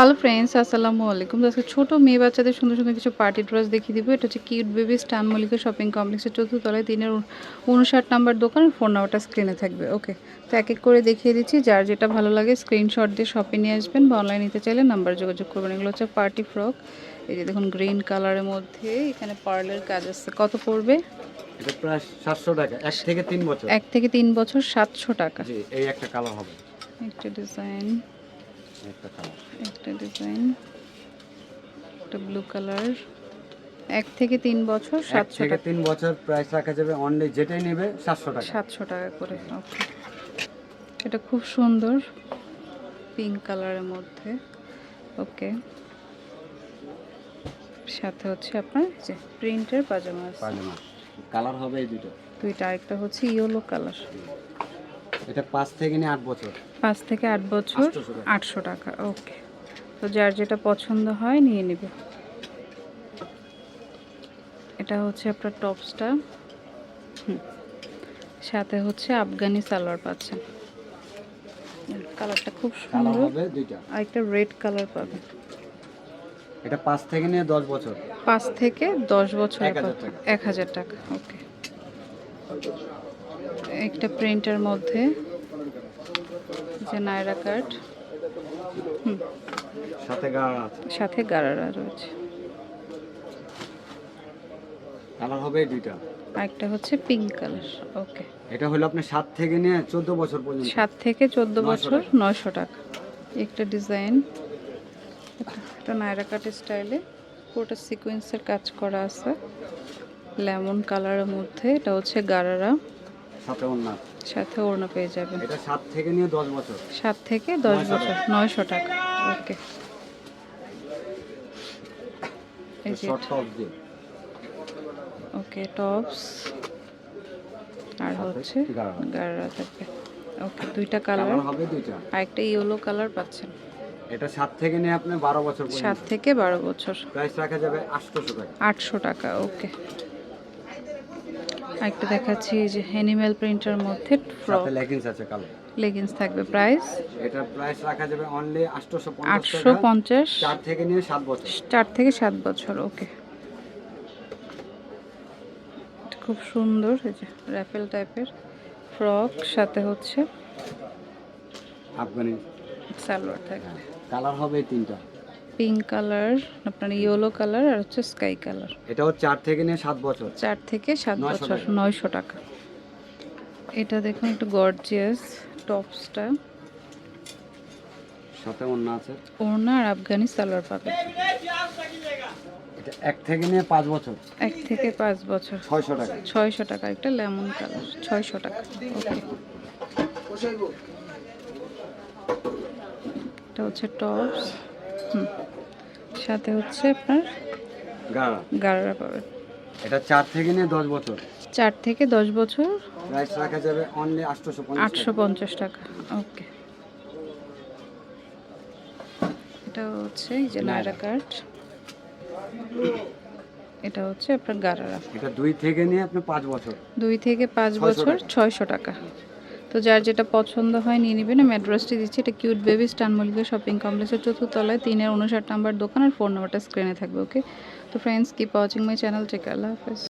Hello friends আসসালামু আলাইকুম আজকে ছোটো মেয়ে বাচ্চাদের সুন্দর সুন্দর কিছু পার্টি ড্রেস দেখিয়ে দিব। এটা হচ্ছে কিউট বেবি স্টান মল্লিকা শপিং কমপ্লেক্সের চতুর্থ তলায় তিনের উনষাট নাম্বার দোকান ফোন নাম্বারটা স্ক্রিনে থাকবে। ওকে তো এক এক করে দেখিয়ে দিচ্ছি। যার যেটা ভালো লাগে স্ক্রিনশট দিয়ে শপে নিয়ে আসবেন বা অনলাইন নিতে চাইলে নাম্বার যোগাযোগ করবেন। এগুলো হচ্ছে পার্টি ফ্রক এই যে দেখুন গ্রিন কালারের মধ্যে এখানে পার্লের কাজ আছে। কত পড়বে? এটা প্রায় সাতশো টাকা। এক থেকে তিন বছর। এক থেকে তিন বছর সাতশো টাকা। এই একটা কালার হবে। একটা ডিজাইন একটা ডিজাইন একটা ব্লু কালার এক থেকে তিন বছর সাতশো থেকে তিন বছর প্রাইস রাখা যাবে অনলি যেটাই নেবে সাতশো টাকা। সাতশো টাকা করে ওকে এটা খুব সুন্দর পিঙ্ক কালারের মধ্যে ওকে সাথে হচ্ছে আপনার যে প্রিন্টের পাজামা পাজামা। কালার হবে এই দুটো। দুইটা আরেকটা হচ্ছে ইয়েলো কালার এটা পাঁচ থেকে নিয়ে আট বছর। পাঁচ থেকে আট বছর 800 টাকা। ওকে। তো যার যেটা পছন্দ হয় নিয়ে নেবে। এটা হচ্ছে আপনার টপসটা। সাথে হচ্ছে আফগানি সালোয়ার পাচ্ছেন কালারটা খুব সুন্দর। হবে আর একটা রেড কালার পাবেন। এটা পাঁচ থেকে নিয়ে দশ বছর। পাঁচ থেকে দশ বছর এক হাজার টাকা। এক হাজার টাকা। ওকে। একটা প্রিন্টের মধ্যে যে নায়রা হুম। সাথে গারারা রয়েছে। কালার হবে দুইটা। আরেকটা হচ্ছে পিঙ্ক কালার। ওকে। এটা হলো আপনি সাত থেকে নিয়ে চোদ্দ বছর পর্যন্ত। সাত থেকে চোদ্দ বছর টাকা। নয়শো টাকা। একটা ডিজাইন। একটা নায়রা কাটের স্টাইলে। পুরোটা সিকোয়েন্সের কাজ করা আছে। লেমন কালারের মধ্যে। এটা হচ্ছে গারারা সাথে অন্য সাথে ওড়না পেয়ে যাবেন। এটা সাত থেকে নিয়ে দশ বছর। সাত থেকে দশ বছর নয়শো টাকা। ওকে। শর্ট টপ দিয়ে। ওকে টপস। আর হচ্ছে গাড়া। গাড়া থাকবে। ওকে দুইটা কালার। হবে দুইটা। আর একটা ইয়েলো কালার পাচ্ছেন। এটা সাত থেকে নিয়ে আপনি বারো বছর সাত পর্যন্ত। থেকে বারো বছর। প্রাইস রাখা যাবে আটশোশো টাকা। আটশো টাকা ওকে। একটা দেখাচ্ছি এই যে অ্যানিম্যাল প্রিন্টের মধ্যে ফ্রক লেগিংস আছে কালো। লেগিংস থাকবে প্রাইস এটা প্রাইস রাখা যাবে অনলি আটশোশো আটশো পঞ্চাশ। চার থেকে নিয়ে সাত বছর। চার থেকে সাত বছর ওকে খুব সুন্দর এই যে র্যাফেল টাইপের ফ্রক সাথে হচ্ছে আফগানি সালোয়ার থাকবে। কালার হবে এই তিনটা। পিঙ্ক কালার আপনার ইয়েলো কালার আর হচ্ছে স্কাই কালার এটাও চার থেকে নিয়ে সাত বছর। চার থেকে সাত 900 বছর টাকা। নয়শো টাকা। এটা দেখুন একটু গর্জিয়াস টপসটা সাথে অন্য আছে। ওড়না আর আফগানি সালোয়ার পাবে এটা এক থেকে নিয়ে পাঁচ বছর। এক থেকে পাঁচ বছর। ছয়শো টাকা। ছয়শো টাকা একটা লেমন কালার ছয়শো টাকা। ওকে এটা হচ্ছে টপস সাথে হচ্ছে আপনার গাড়া। গাড়া পাবেন। এটা চার থেকে নিয়ে দশ বছর। চার থেকে দশ বছর। প্রাইস রাখা যাবে অনলি আটশো পঞ্চাশ টাকা। ওকে। এটা হচ্ছে এই যে নায়রা। কার্ড। এটা হচ্ছে আপনার গারারা এটা দুই থেকে নিয়ে আপনি পাঁচ বছর। দুই থেকে পাঁচ বছর ছয়শো টাকা। তো যার যেটা পছন্দ হয় নিয়ে নেবেন। আমি অ্যাড্রেসটি দিচ্ছি। এটা কিউট বেবি স্টান মল্লিকা শপিং কমপ্লেক্সের চতুর্থতলায় তিনের উনষাট নাম্বার দোকান আর ফোন নাম্বারটা স্ক্রিনে থাকবে ওকে তো friends keep watching my channel take আল্লাহ হাফেজ।